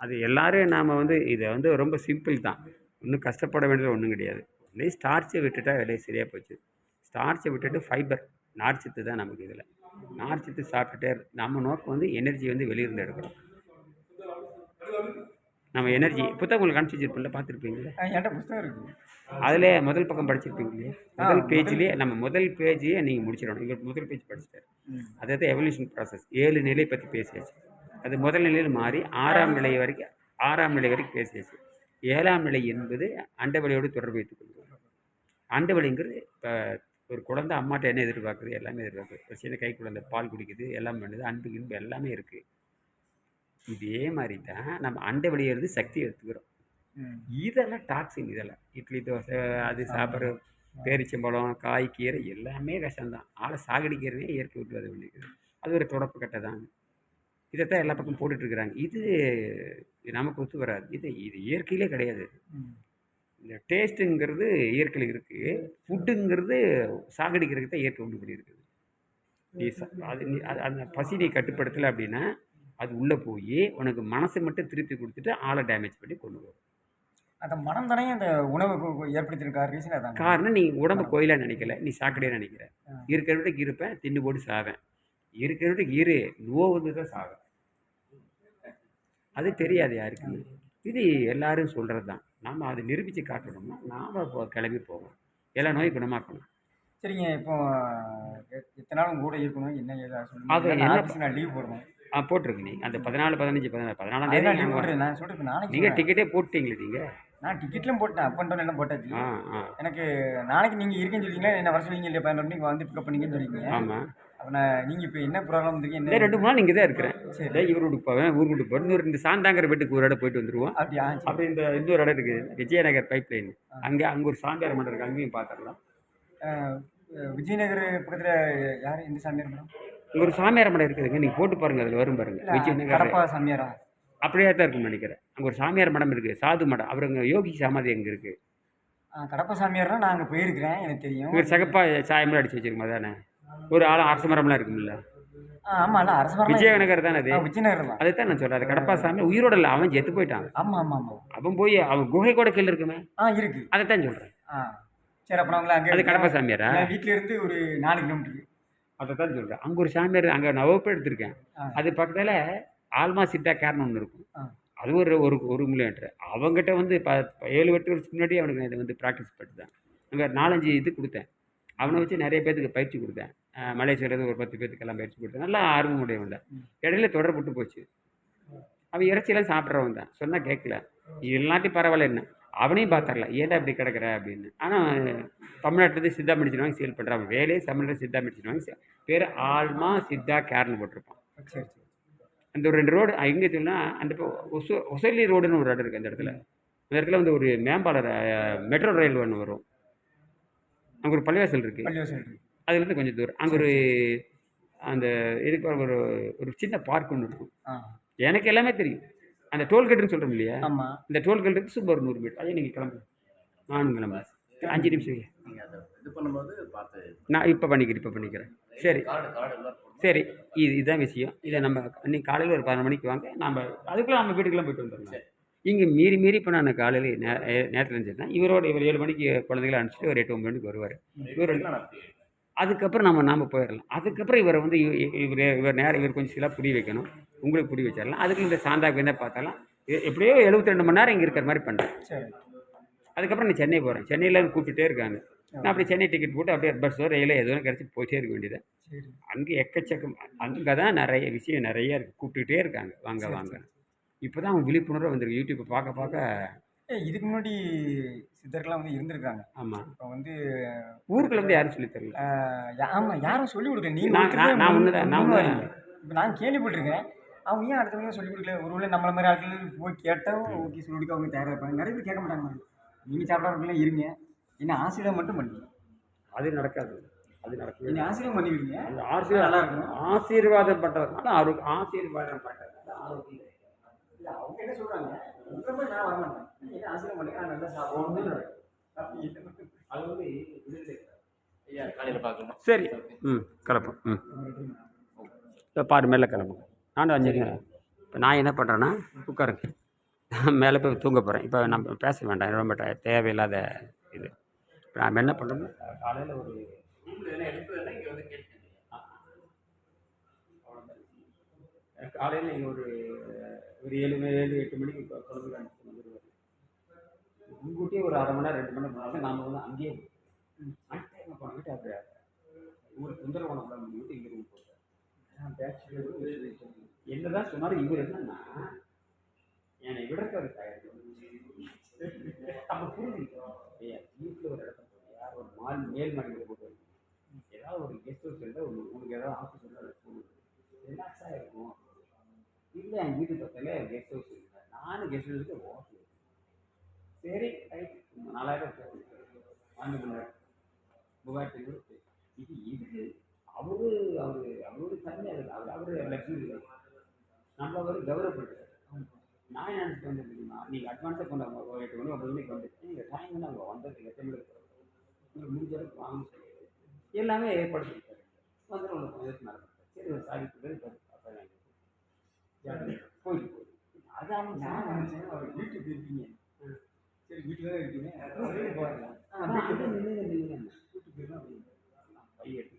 அது எல்லாரும் நாம் வந்து இதை வந்து ரொம்ப சிம்பிள் தான். ஒன்றும் கஷ்டப்பட வேண்டியது ஒன்றும் கிடையாது. ஒன்லி ஸ்டார்ச்சை விட்டுட்டா வேலையை சரியாக போச்சு. ஸ்டார்ச்சை விட்டுட்டு ஃபைபர் நார்ச்சத்து தான் நமக்கு இதில். நார்ச்சத்து சாப்பிட்டுட்டே நம்ம நோக்கம் வந்து எனர்ஜி வந்து வெளியிருந்து எடுக்கணும். நம்ம எனர்ஜி புத்தகம் உங்களுக்கு அனுப்பிச்சி வச்சிருப்போம்ல பார்த்துருப்பீங்களே என்கிட்ட புத்தகம் இருக்குது அதில் முதல் பக்கம் படிச்சிருப்பீங்க இல்லையா முதல் பேஜ்லேயே நம்ம முதல் பேஜையே நீங்கள் முடிச்சிடணும். இவர் முதல் பேஜ் படிச்சிட்டாரு. அதாவது எவல்யூஷன் ப்ராசஸ் ஏழு நிலை பற்றி பேசியாச்சு. அது முதல் நிலையில் மாறி ஆறாம் நிலை வரைக்கும் ஆறாம் நிலை வரைக்கும் பேசியாச்சு ஏழாம் நிலை என்பது அண்டவெளியோடு தொடர்பு வைத்துக் கொள்வது அண்டவெளிங்கிறது இப்போ ஒரு குழந்தை அம்மாட்ட என்ன எதிர்பார்க்குது? எல்லாமே எதிர்பார்க்குது. ஒரு சின்ன கை குழந்தை பால் குடிக்குது எல்லாம் பண்ணுது அன்பு இன்பு எல்லாமே இருக்குது இதே மாதிரி தான் நம்ம அண்டவெளியிலிருந்து சக்தி எடுத்துக்கிறோம். இதெல்லாம் டாக்ஸின் இதெல்லாம். இட்லி தோசை அது சாப்பிட்ற பேரிச்சம்பழம் காய் கீரை எல்லாமே விஷம்தான். ஆளை சாகடிக்கிறதே இயற்கை விட்டு அது அது ஒரு தொடப்பு கட்டை தான். இதைத்தான் எல்லா பக்கம் போட்டுட்ருக்குறாங்க. இது நமக்கு ஒத்து வராது. இது இது இயற்கையிலே கிடையாது. இந்த டேஸ்ட்டுங்கிறது இயற்கையில் இருக்குது ஃபுட்டுங்கிறது சாகடிக்கிறதுக்கு தான் இயற்கை உண்டு பண்ணியிருக்குது நீ ச- அது நீ அந்த பசி நீ கட்டுப்படுத்தலை அப்படின்னா அது உள்ளே போய் உனக்கு மனசை மட்டும் திருப்பி கொடுத்துட்டு ஆளை டேமேஜ் பண்ணி கொண்டு வரும். அந்த மனம் தானே அந்த உணவு கு- கு- ஏற்படுத்தியிருக்கா ரீசன் அதான்? காரணம் நீ உடம்ப கோயிலாக நினைக்கல. நீ சாக்கடையாக நினைக்கிற. இருக்கிற விட்டுக்கு இருப்பேன் தின்னு போட்டு சாவேன். இருக்கிற விட்டுக்கு இரு நோ வந்து தான் சாவேன் அது தெரியாது யாருக்குமே. இது எல்லாரும் சொல்கிறது தான் நாம் அதை நிரூபித்து காட்டணும்னா நாம் இப்போ கிளம்பி போவோம் எல்லா நோயும் குணமாக்கணும். சரிங்க இப்போ எத்தனை நாள் உங்க கூட இருக்கணும்? என்ன அது என்ன- நான் லீவ் போடணும். ஆ போட்டிருக்கு நீ அந்த பதினாலு பதினஞ்சு பதினாறு பதினாலாம் தேதி வரோம். போடுறேன் நான் நாளைக்கு நீங்கள். டிக்கெட்டே போட்டீங்களே நீங்கள் நான் டிக்கெட்லாம் போட்டேன். அப் அண்ட் டவுன் எல்லாம் போட்டாச்சு. எனக்கு நாளைக்கு நீங்கள் இருக்கேன்னு சொல்லிங்களா என்ன வர சொல்லிங்க இல்லையா? பதினொரு மணிக்கு வந்து பிக்கப் பண்ணிங்கன்னு சொல்லிங்க ஆமாம் நான் நீங்கள் இப்போ என்ன ப்ராப்ளம் என்ன ரெண்டு மூணு நாள் இங்கே தான் இருக்கிறேன். சரி. இவர் வீட்டுக்கு போவேன் ஊர் வீட்டுக்கு போவேன் இன்னொரு இந்த சாந்தாங்கிற வீட்டுக்கு ஒரு இடம் போயிட்டு வந்துருவோம். அப்படியா. அப்படி இந்த இன்னொரு இடம் இருக்குது விஜயநகர் பைப் லைன் அங்கே அங்கே ஒரு சாமியார் மன்றம் இருக்குது அங்கேயும் பார்த்துடலாம். விஜயநகர் பக்கத்தில் யார்? எந்த சாமியார் மேடம் இங்க ஒரு சாமியார் மடம் இருக்குதுங்க நீங்கள் போட்டு பாருங்க அதில் வரும் பாருங்க விஜயநகர் கடப்பா சாமியாரா? அப்படியே தான் இருக்குன்னு நினைக்கிறேன். அங்கே ஒரு சாமியார் மடம் இருக்குது சாது மடம் அவர் அங்கே யோகி சமாதி அங்கே இருக்குது கடப்பா சாமியார்னா நான் அங்கே போயிருக்கிறேன் எனக்கு தெரியும். இவர் சகப்பா சாயமெல்லாம் அடிச்சு வச்சிருக்கோம் தானே ஒரு ஆளும் அரச மரம்லாம் இருக்கும்ல. ஆ ஆமாம் அரசு மரம் விஜயநகர் தானே அது? விஜயநகர் தான். அதை தான் நான் சொல்கிறேன் உயிரோட இல்லை அவன் செத்து போயிட்டான். ஆமாம் ஆமாம் ஆமாம் அவன் போய் அவன் குகை கூட கீழே இருக்குமே. ஆ இருக்கு. அதை தான் சொல்கிறேன் ஆ சரி அப்போ அவங்கள அங்கே அது ஒரு நாலு கிலோமீட்டர் அதை தான் சொல்கிறேன் அங்கே ஒரு சாமியார் அங்கே நான் வகுப்பு எடுத்திருக்கேன். அது பக்கத்தில் ஆல்மா சித்தா கேர்னு ஒன்று இருக்கும். அது ஒரு ஒரு ஒரு கிலோமீட்டர் அவங்ககிட்ட வந்து ப ஏழு எட்டு வருஷத்துக்கு முன்னாடி அவனுக்கு இதை வந்து ப்ராக்டிஸ் பண்ணிட்டேன் அங்கே நாலஞ்சு இது கொடுத்தேன். அவனை வச்சு நிறைய பேத்துக்கு பயிற்சி கொடுத்தேன். அஹ் மலேசியாவில் ஒரு பத்து பேத்துக்கு எல்லாம் பயிற்சி கொடுத்தேன் நல்லா ஆர்வம் உடையவன். இடையில தொடர்பு விட்டு போச்சு. அவன் இறைச்சியெல்லாம் சாப்பிட்றவன் தான். சொன்னால் கேட்கல எல்லாத்தையும் பரவாயில்ல என்ன? அவனையும் பார்த்துடல ஏன்டா இப்படி கிடக்குற? அப்படின்னு. ஆனால் தமிழ்நாட்டிலேருந்து சித்தா மெடிசன் வாங்கி சேல் பண்ணுறான் அவன் வேலையே தமிழ்நாட்டில் சித்தா மெடிசன் வாங்கி பேர் ஆல்மா சித்தா கேர்னு போட்டிருப்பான். சரி சரி அந்த ஒரு ரெண்டு ரோடு எங்கே சொன்னால் அந்த இப்போ ஒசு ஒசலி ரோடுன்னு ஒரு இடம் இருக்குது அந்த இடத்துல. அந்த இடத்துல வந்து ஒரு மேம்பாலம் மெட்ரோ ரயில் ஒன்று வரும். அங்கே ஒரு பள்ளிவாசல் இருக்குது அதுலேருந்து கொஞ்சம் தூரம். அங்கே ஒரு அந்த இதுக்கு ஒரு ஒரு சின்ன பார்க் ஒன்று இருக்கும். எனக்கு எல்லாமே தெரியும். அந்த டோல்கேட்டுன்னு சொல்கிறோம் இல்லையா? ஆமாம் இந்த டோல்கேட்டுக்கு சும்மா ஒரு நூறு மீட்டர் அதே நீங்கள் கிளம்பு நானும் கிளம்பு அஞ்சு நிமிஷம் இது பண்ணும்போது பார்த்து நான் இப்போ பண்ணிக்கிறேன் இப்போ பண்ணிக்கிறேன். சரி. சரி. இது இதுதான் விஷயம். இதை நம்ம இன்னைக்கு காலையில் ஒரு பதினொரு மணிக்கு வாங்க. நம்ம அதுக்குள்ளே நம்ம வீட்டுக்கெல்லாம் போயிட்டு வந்துடலாம். இங்கே மீறி மீறி இப்போ நான் காலையில் நே நேரத்தில் இருந்துச்சுன்னா இவரோட இவர் ஏழு மணிக்கு குழந்தைகளை அனுப்பிச்சிட்டு ஒரு எட்டு ஒம்பது மணிக்கு வருவார். இவர். அதுக்கப்புறம் நம்ம நாம் போயிடலாம். அதுக்கப்புறம் இவரை வந்து இவர் இவர் நேரம் இவர் கொஞ்சம் சில புடி வைக்கணும். உங்களுக்கு புடி வச்சிடலாம். அதுக்கு இந்த சாந்தாக்கு என்ன பார்த்தாலும் எப்படியோ எழுபத்தி ரெண்டு மணி நேரம் இங்கே இருக்கிற மாதிரி பண்ணுறேன் சரி. அதுக்கப்புறம் நான் சென்னை போகிறேன் சென்னையில் கூப்பிட்டுட்டே இருக்காங்க. நான் அப்படியே சென்னை டிக்கெட் போட்டு அப்படியே பஸ்ஸோ ரயிலோ எதுவும் கிடச்சி போயிட்டே இருக்க வேண்டியது. சரி. அங்கே எக்கச்சக்கம் அங்கே தான் நிறைய விஷயம் நிறைய இருக்குது கூப்பிட்டுக்கிட்டே இருக்காங்க. வாங்க வாங்க. இப்போ தான் அவங்க விழிப்புணர்வு வந்திருக்கு. யூடியூப்பை பார்க்க பார்க்க இதுக்கு முன்னாடி சித்தர்கள்லாம் வந்து இருந்திருக்காங்க. ஆமாம் இப்போ வந்து ஊருக்குள்ள வந்து யாரும் சொல்லித் தரல. ஆஹ் யா- ஆமா யாரும் சொல்லிக் கொடுக்கல. நீங்க நான்-. இப்போ நான் கேள்விப்பட்டிருக்கேன். அவங்க ஏன் அடுத்தவங்க சொல்லிக் கொடுக்கல? ஒருவேளை நம்மள மாதிரி ஆட்கள் போய் கேட்டால் ஓகே சொல்லி கொடுக்க அவங்க தயாராக இருப்பாங்க. நிறைய பேர் கேட்க மாட்டாங்க. நீங்கள் சாப்பிட்றவங்களாம் இருங்க. என்ன ஆசீர்வாதம் மட்டும் பண்ணுங்க. அது நடக்காது. அது நடக்கவே நீங்கள் ஆசீர்வாதம் பண்ணிவிடுங்க. அந்த ஆசீர்வாதம் நல்லா இருக்கும். ஆசீர்வாதம் பண்ணுறதுனால ஆரோக்கியம் ஆசீர்வாதம் பண்ணுறதுனால ஆரோக்கியம் இல்லை அவங்க என்ன சொல்கிறாங்க நான் வரமாட்டேன் என்ன நான் நல்லா. அது வந்து. ஐயா காலையில் பார்க்கணும். சரி. ம் கிளப்போம் ம். இப்போ பாரு மேலே கிளம்புங்க. நானும் அஞ்சு இப்போ நான் என்ன பண்ணுறேன்னா உட்காருங்க. மேலே போய் தூங்க போகிறேன் இப்போ நம்ம பேச வேண்டாம். ரொம்ப தேவையில்லாத இது. இப்ப நாம் என்ன பண்ணுறோம்னா காலையில் ஒரு காலையில் நீங்கள் ஒரு ஒரு ஏழு மணி ஏழு எட்டு மணிக்கு குழந்தைகள் குழந்தை அனுப்பிச்சு வந்துடுவார் முன்கூட்டியே ஒரு அரை மணி நேரம் ரெண்டு மணி நேரம் போனாலும் நாம் வந்து அங்கேயே அன்டைம் பண்ணிட்டு அப்படி ஒரு தொந்தரவு பண்ணக்கூடாது சொல்லிட்டு இங்கே ரூம் போட்டார் என்ன தான் என்னதான் சொன்னாலும் இவர் என்னன்னா என்னை விடுறதுக்கு அவர் தயார் நம்ம புரிஞ்சுக்கிட்டோம் வீட்டில் ஒரு இடத்துல போறியா ஒரு மால் மேல் மாடியில் போட்டு ஏதாவது ஒரு கெஸ்ட் ஹவுஸ் இருந்தால் ஒரு ஏதாவது ஆஃபீஸ் இருந்தால் ரிலாக்ஸாக இருக்கும் இல்லை என் வீட்டு பக்கத்தில் கெஸ்ட் ஹவுஸ் இல்லை நானும் கெஸ்ட் ஹவுஸுக்கு ஓகே சரி ரைட். நாலாயிரம் வாங்கி பண்ணார் மூவாயிரத்தி ஐநூறு இது இதுக்கு அவரு அவரு அவரோட தன்மை அது. அவர் அவரு லட்சுமி நம்ம அவர் கௌரவப்படுத்துறாரு. நான் என்ன நினச்சிட்டு வந்து தெரியுமா? நீங்கள் அட்வான்ஸாக கொண்டு வாங்க. எட்டு மணி ஒன்பது மணிக்கு வந்துட்டு நீங்கள் டைம் வந்து அவங்க வந்தது எத்தனை மணிக்கு உங்களுக்கு முடிஞ்ச அளவுக்கு வாங்க எல்லாமே ஏற்பாடு பண்ணிட்டாரு. வந்துடும் உங்களுக்கு நடக்கும் சரி ஒரு போயிட்டு அதான் நான் நான் நினச்சேன் அவர் வீட்டுக்கு போயிருக்கீங்க சரி வீட்டில் தான் இருக்கீங்க? வெளியே போகலாம் பை எடுத்து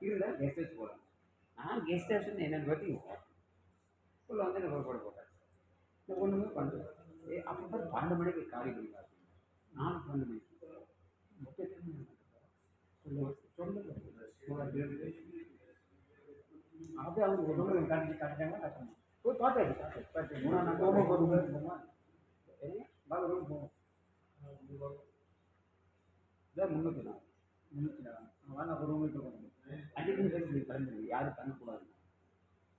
கீழே இருந்தால் கெஸ்ட் ஹவுஸ் போகலாம் நான் கெஸ்ட் ஹவுஸ்னு என்னென்னு பார்த்தீங்க உள்ள வந்து எனக்கு ஒரு போட போட்டேன் ஒன்றுமே பண்ணுறேன் அப்போ பன்னெண்டு மணிக்கு காலி பண்ணிக்கலாம் நாலு பன்னெண்டு மணிக்கு மொத்தம் எத்தனை மணி நேரம்? சொல்லுங்க சொல்லுங்க அது அவங்க ஒரு ரூம் காட்டி காட்டிட்டாங்க கட்டணும் போய் பார்த்தாச்சு பார்த்தாச்சு பார்த்து மூணாம் நாள் போகும்போது ஒரு ரூம் போமா. பாக்க ரூம் போவோம் இதான் முன்னூற்றி நாள் வாங்க ஒரு ரூமுக்கு போகணும் கிளம்பிடுங்க யாரும் தங்கக்கூடாது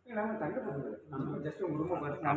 நம்ம தங்க போகிறது நம்ம ஜஸ்ட் ஒரு ரூமை பார்த்து